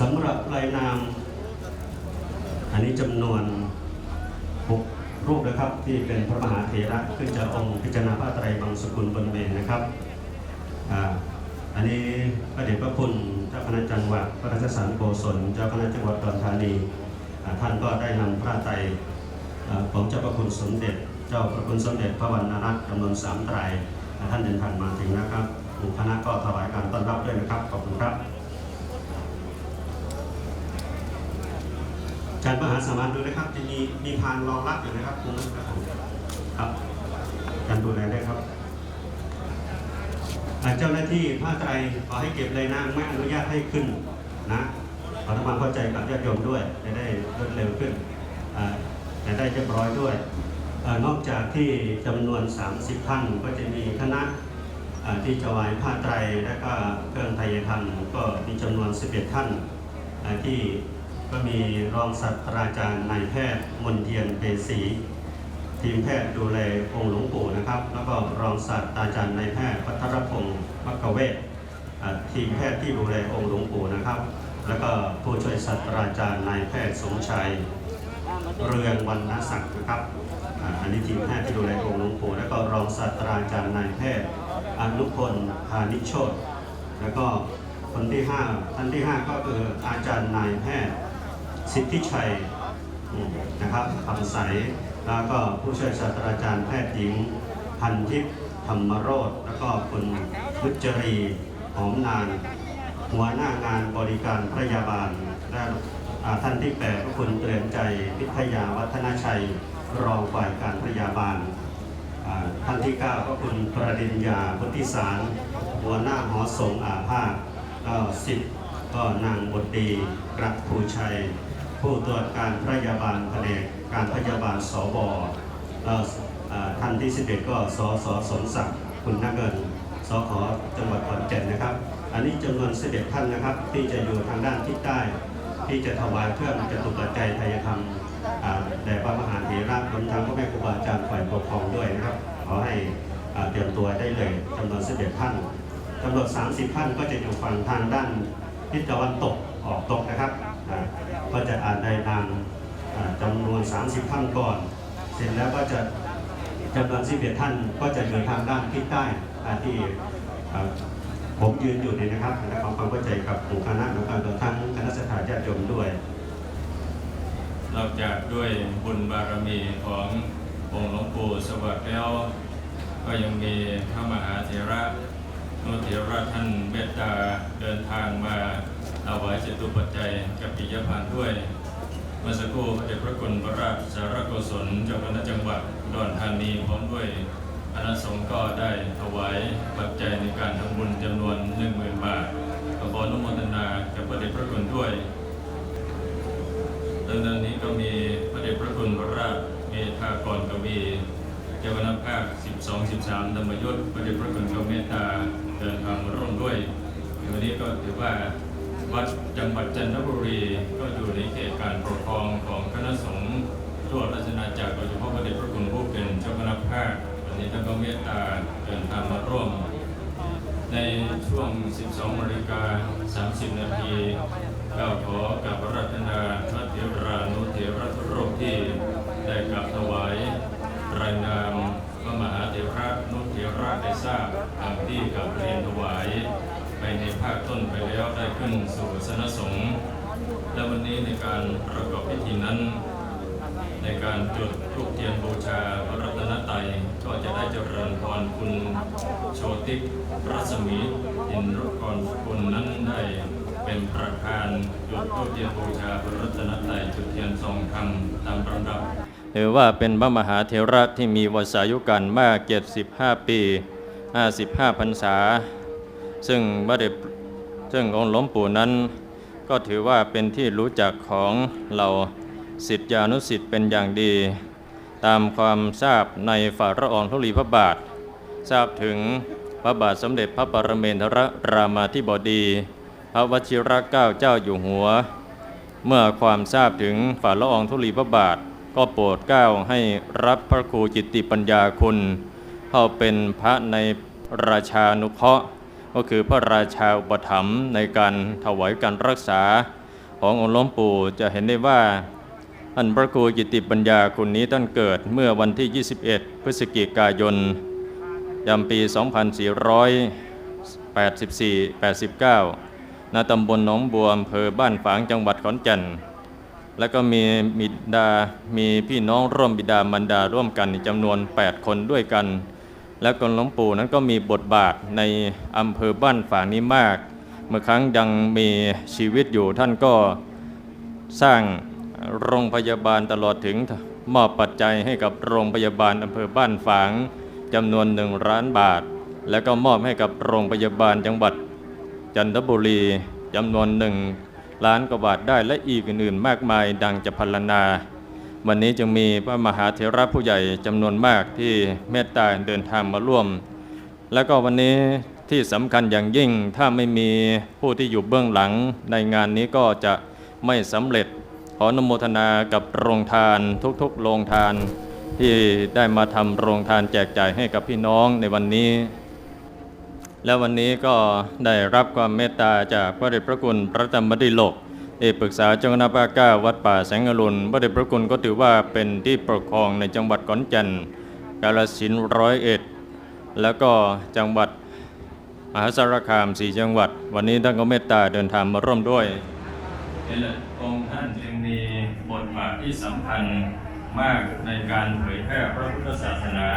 สำหรับรายนาม อันนี้จำนวนหกรูปนะครับที่เป็นพระมหาเถระขึ้นจากองค์พิจารณาพระไตรบางสกุลบนเมนนะครับอ่าอันนี้พระเดชพระคุณเจ้าคณะจังหวัดพระราชสารโกศลเจ้าคณะจังหวัดอุดรธานีท่านก็ได้นำพระไตรอ่าของเจ้าพระคุณสมเด็จ เจ้าพระคุณสมเด็จพระวรรณรัตน์จำนวนสามไตรท่านเดินทางมาถึงนะครับคณะก็ถวายการต้อนรับด้วยนะครับขอบคุณครับ อา จารย์มหาสมานดูนะครับจะมีมีพานรองรับอยู่นะครับตรงนั้นครับผมครับอาจารดูแลได้ครับเจ้าหน้าที่ผ้าไตรขอให้เก็บเลยนะไม่อนุญาตให้ขึ้นนะขอทำความเข้าใจกับญาติโยมด้วยจะได้รวดเร็วขึ้นจะได้เรียบร้อยด้วยอนอกจากที่จำนวน 30ท่านก็จะมีคณะที่จะไหวผ้าไตรและก็เครื่องไทยธรรมก็มีจำนวน 11ท่านอ่าที่ ก็มีรองศาสตราจารย์นายแพทย์มนเทียนเปศีทีมแพทย์ดูแลองค์หลวงปู่นะครับ แล้วก็รองศาสตราจารย์นายแพทย์พัทรพงศ์มัคคเวศทีมแพทย์ที่ดูแลองค์หลวงปู่นะครับ แล้วก็ผู้ช่วยศาสตราจารย์นายแพทย์สมชัยเรืองวรรณศักดิ์นะครับอันนี้ทีมแพทย์ที่ดูแลองค์หลวงปู่แล้วก็รองศาสตราจารย์นายแพทย์อนุพลพานิชโชตแล้วก็คนที่ห้าท่านที่ห้าก็คืออาจารย์นายแพทย์ สิทธิชัยนะครับคำใส แล้วก็ผู้ช่วยศาสตราจารย์แพทย์หญิง พันทิพย์ธรรมโรธแล้วก็คุณนุจรีหอมนาน หัวหน้างานบริการพยาบาลและท่านที่แปดก็คุณเตือนใจพิทยาวัฒนชัยรองฝ่ายการพยาบาลท่านที่9ก็คุณประดิญญาพุทธิสารหัวหน้าหอสงอาภาสก็สิบก็นางบดดีกรักภูชัย ผู้ตรวจการพยาบาลแผนกการพยาบาลสบท่านที่11ก็สสสมศักดิ์คุณนักเงินสขจังหวัดขอนแก่นนะครับ อันนี้จำนวน11ท่านนะครับ ที่จะอยู่ทางด้านทิศใต้ ที่จะถวายเครื่องจตุปัจจัยทายธรรมแด่พระมหาเถระรวมทั้งพระแม่ครูบาอาจารย์ฝ่ายปกครองด้วยนะครับ ขอให้เตรียมตัวได้เลยจำนวน11ท่านจำนวน30ท่านก็จะอยู่ฝั่งทางด้านทิศตะวันตกออกตกนะครับ ก็จะอ่านในนามอ่าจำนวน 30 ท่านก่อน เสร็จแล้วก็จะจำนวน11ท่านก็จะอยู่ทางด้านทิศใต้ที่ผมยืนอยู่เนี่ยนะครับและความเข้าใจกับหมู่คณะแล้วก็รวมทั้งคณะสถานญาติโยมด้วย นอกจากด้วยบุญบารมีขององค์หลวงปู่สวัสดิ์แล้ว ก็ยังมีพระมหาเถระนุเถระท่านเมตตาเดินทางมา ถวายเจตุปัจจัยกับปิยพันธ์ด้วยมื่อสักครู่พระเดชพระคุณพระราชสารโกศลเจ้าคณะจังหวัดดอนธานีพร้อมด้วยคณะสงฆ์ก็ได้ถวายปัจจัยในการทำบุญจำนวน10,000บาทก็ขออนุโมทนากับพระเดชพระคุณด้วยดังนั้นนี้ก็มีพระเดชพระคุณพระราชเมธากรกวีเจ้าคณะภาค 12 13ธรรมยุทธ์พระเดชพระคุณก็เมตตาเดินทางมาร่วมด้วยวันนี้ก็ถือว่า วัดจังหวัดจันทบุรี ก็อยู่ในเขตการปกครองของคณะสงฆ์ทั่วราชอาณาจักรโดยเฉพาะพระเดชพระคุณผู้เป็นเจ้าคณะภาควันนี้ท่านก็เมตตาเดินทางมาร่วม ในช่วง 12นาฬิกา30 นาทีก็ขอกับพระรัตนาพระเถรานุเถระทุโรที่ได้กลับถวายรายนามพระมหาเถระนุเถระได้ทราบตามที่กับเรียนถวาย ไปในภาคต้นไปแล้วได้ขึ้นสู่สนสงฆ์และวันนี้ในการประกอบพิธีนั้น ในการจุดธูปเทียนบูชาพระรัตนตรัยก็จะได้เจริญพรคุณโชติกรัศมีอินทรกรคุณนั้นได้เป็นประธานจุดธูปเทียนบูชาพระรัตนตรัยจุดเทียนทรงธรรมตามลำดับถือว่าเป็นพระมหาเถระที่มีวสายุกันมาก 75 ปี 55พรรษา ซึ่งพระเดชซึ่งองค์หลวงปู่นั้น ก็ถือว่าเป็นที่รู้จักของเราสิทธิานุสิทธิ์เป็นอย่างดี ตามความทราบในฝ่าละอองธุลีพระบาท ทราบถึงพระบาทสมเด็จพระปรเมนทรรามาธิบดี พระวชิรเกล้าเจ้าอยู่หัว เมื่อความทราบถึงฝ่าละอองธุลีพระบาท ก็โปรดเกล้าให้รับพระครูจิตติปัญญาคุณ เข้าเป็นพระในราชานุเคราะห์ ก็คือพระราชาอุปถัมภ์ในการถวายการรักษาขององค์หลวงปู่จะเห็นได้ว่าท่านพระครูกิติปัญญาคุณนี้ท่านเกิดเมื่อวันที่ 21 พฤศจิกายนยามปี 2484 89 ณ ตำบลหนองบัวอำเภอบ้านฝางจังหวัดขอนแก่น แล้วก็มีบิดา มีพี่น้องร่วมบิดามารดาร่วมกันจำนวน 8 คนด้วยกัน และกหลวงปู่นั้นก็มีบทบาทในอำเภอบ้านฝางนี้มาก เมื่อครั้งยังมีชีวิตอยู่ท่านก็สร้างโรงพยาบาลตลอดถึงมอบปัจจัยให้กับโรงพยาบาลอำเภอบ้านฝางจำนวนหนึ่งล้านบาท แล้วก็มอบให้กับโรงพยาบาลจังหวัด จันทบุรีจำนวนหนึ่งล้านกว่าบาทได้และอีกอื่นๆมากมายดังจะพรรณนา วันนี้จึงมีพระมหาเถระผู้ใหญ่จำนวนมากที่เมตตาเดินทางมาร่วม แล้วก็วันนี้ที่สำคัญอย่างยิ่งถ้าไม่มีผู้ที่อยู่เบื้องหลังในงานนี้ก็จะไม่สำเร็จขออนุโมทนากับโรงทานทุกๆโรงทาน ที่ได้มาทำโรงทานแจกจ่ายให้กับพี่น้องในวันนี้ และวันนี้ก็ได้รับความเมตตาจากพระเดชพระคุณพระธรรมดิโลก เอกปรึกษาเจ้าคณะภาคเก้าวัดป่าแสงอรุณพระเดชพระคุณก็ถือว่าเป็นที่ปกครองในจังหวัดขอนแก่นกาฬสินธุ์ร้อยเอ็ดแล้วก็จังหวัดมหาสารคามสี่จังหวัด วันนี้ท่านก็เมตตาเดินทางมาร่วมด้วยนี่แหละองค์ท่านจึงมีบทบาทที่สำคัญมากในการเผยแพร่พระพุทธศาสนา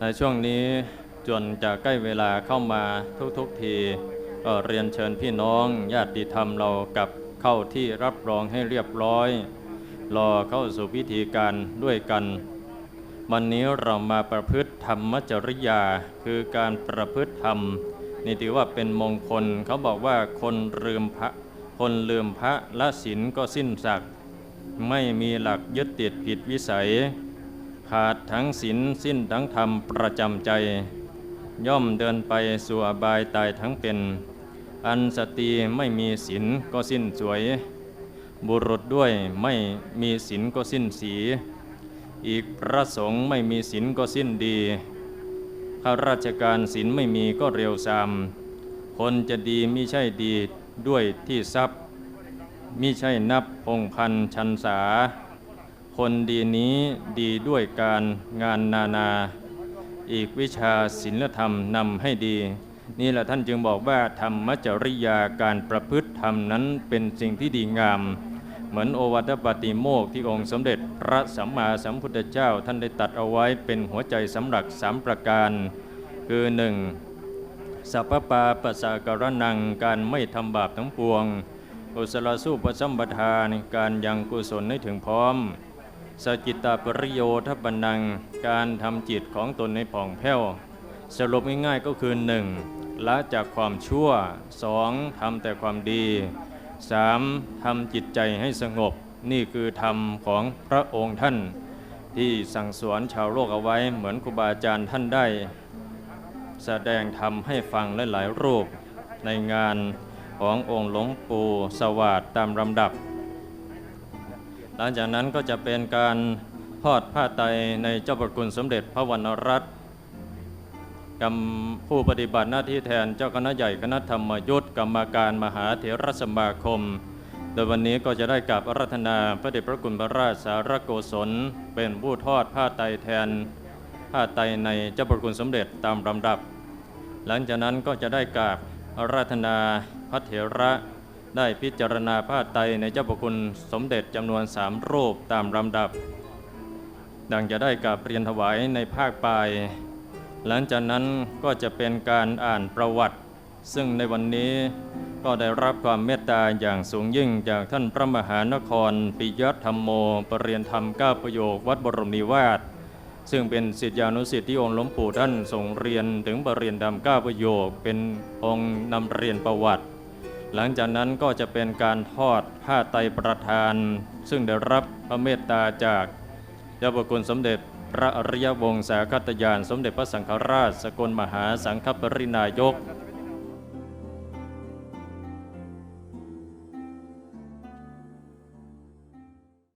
ในช่วงนี้จนจะใกล้เวลาเข้ามาทุกๆทีก็เรียนเชิญพี่น้องญาติธรรมเรากลับ เข้าที่รับรองให้เรียบร้อยรอเข้าสู่พิธีการด้วยกัน วันนี้เรามาประพฤติธรรมจริยา คือการประพฤติธรรม นี่ถือว่าเป็นมงคลเขาบอกว่าคนลืมพระคนลืมพระละศีลก็สิ้นศักไม่มีหลักยึดติดผิดวิสัย ขาดทั้งศีลสิ้นทั้งธรรมประจำใจ ย่อมเดินไปสู่อบายตายทั้งเป็น อันสตรีไม่มีศีลก็สิ้นสวย บุรุษด้วยไม่มีศีลก็สิ้นสี อีกพระสงฆ์ไม่มีศีลก็สิ้นดีข้าราชการศีลไม่มีก็เร็วซามคนจะดีมิใช่ดีด้วยที่ทรัพย์มิใช่นับพงพันชันษา คนดีนี้ดีด้วยการงานนานา อีกวิชาศิลธรรมนำให้ดี นี่แหละท่านจึงบอกว่าธรรมจริยาการประพฤติธรรมนั้นเป็นสิ่งที่ดีงาม เหมือนโอวัตปาติโมกที่องค์สมเด็จพระสัมมาสัมพุทธเจ้าท่านได้ตัดเอาไว้เป็นหัวใจสำหรับสามประการ คือหนึ่งสัพปาปัสสะกรนังการไม่ทำบาปทั้งปวง กุศลสู้ปสัมปทานการยังกุศลให้ถึงพร้อมสกิตตปริโยทปนัง การทำจิตของตนในผ่องแผ้ว สรุปง่ายๆก็คือ 1. ละจากความชั่ว 2. ทำแต่ความดี 3. ทำจิตใจให้สงบ นี่คือธรรมของพระองค์ท่าน ที่สั่งสอนชาวโลกเอาไว้เหมือนครูบาอาจารย์ท่านได้ แสดงธรรมให้ฟังหลายๆรูปในงานขององค์หลวงปู่สวัสดตามลำดับ หลังจากนั้นก็จะเป็นการทอดผ้าไตในเจ้าประคุณสมเด็จพระวรรณรัตน์ กรรมผู้ปฏิบัติหน้าที่แทนเจ้าคณะใหญ่คณะธรรมยุทธกรรมการมหาเถรสมาคม โดยวันนี้ก็จะได้กราบอารัธนาพระเดชพระคุณพระราชสารโกศล เป็นผู้ทอดผ้าไตรแทนผ้าไตรในเจ้าประคุณสมเด็จตามลำดับ หลังจากนั้นก็จะได้กราบอาราธนาพระเถระได้พิจารณาผ้าไตรในเจ้าประคุณสมเด็จจำนวนสามรูปตามลำดับ ดังจะได้กราบเรียนถวายในภาคปลาย หลังจากนั้นก็จะเป็นการอ่านประวัติ ซึ่งในวันนี้ก็ได้รับความเมตตาอย่างสูงยิ่งจากท่านพระมหานครปิยธรรมโมปรริยนธรรมก้าประโยควัดบรมนิวาสซึ่งเป็นศิษยานุศิษย์ที่องค์หลวงปู่ท่านทรงเรียนถึงปรริยนธรรมก้าประโยคเป็นองค์นำเรียนประวัติ หลังจากนั้นก็จะเป็นการทอดผ้าไตรประทาน ซึ่งได้รับพระเมตตาจากเจ้าประคุณสมเด็จ พระอริยวงศาคตยาน สมเด็จพระสังฆราช สกลมหาสังฆปรินายก